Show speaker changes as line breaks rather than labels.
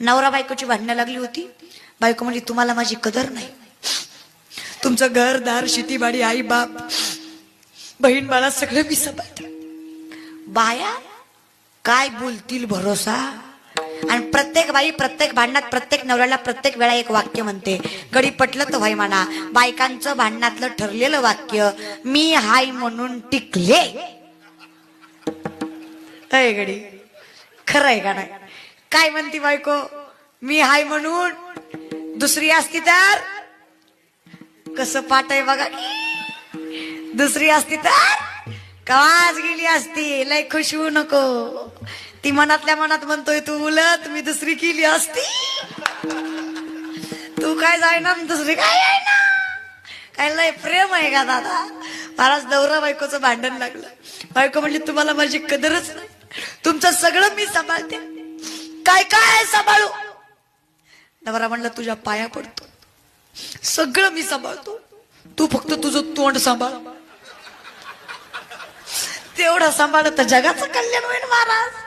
नवरा बायकोची भांडणं लागली होती. बायको म्हणजे तुम्हाला माझी कदर नाही. तुमचं घर दार शेतीबाडी आई बाप बहीण बाळा सगळं मी सांभाळते. बाया काय बोलतील भरोसा? आणि प्रत्येक बाई प्रत्येक भांडणात प्रत्येक नवऱ्याला प्रत्येक वेळा एक वाक्य म्हणते. गडी पटलं तर व्हाय म्हणा. बायकांचं भांडणातलं ठरलेलं वाक्य मी हाय म्हणून टिकले. गडी खरं आहे का नाही? काय म्हणती बायको? मी हाय म्हणून. दुसरी असती तर? कसं पाठ आहे बघा. दुसरी असती तर? कवाच गेली असती. लय खुश होऊ नको. ती मनातल्या मनात म्हणतोय तू उलट मी दुसरी केली असती. तू काय जाय ना दुसरी काय आहे ना काय लय प्रेम आहे का दादा? महाराज नवरा बायकोचं भांडण लागलं. बायको म्हणजे तुम्हाला माझी कदरच नाही. तुमचं सगळं मी सांभाळते. काय काय सांभाळू? नवरा म्हणला तुझ्या पाया पडतो. सगळं मी सांभाळतो. तू फक्त तुझं तोंड सांभाळ. तेवढं सांभाळ तर जगाचं कल्याण होईल महाराज.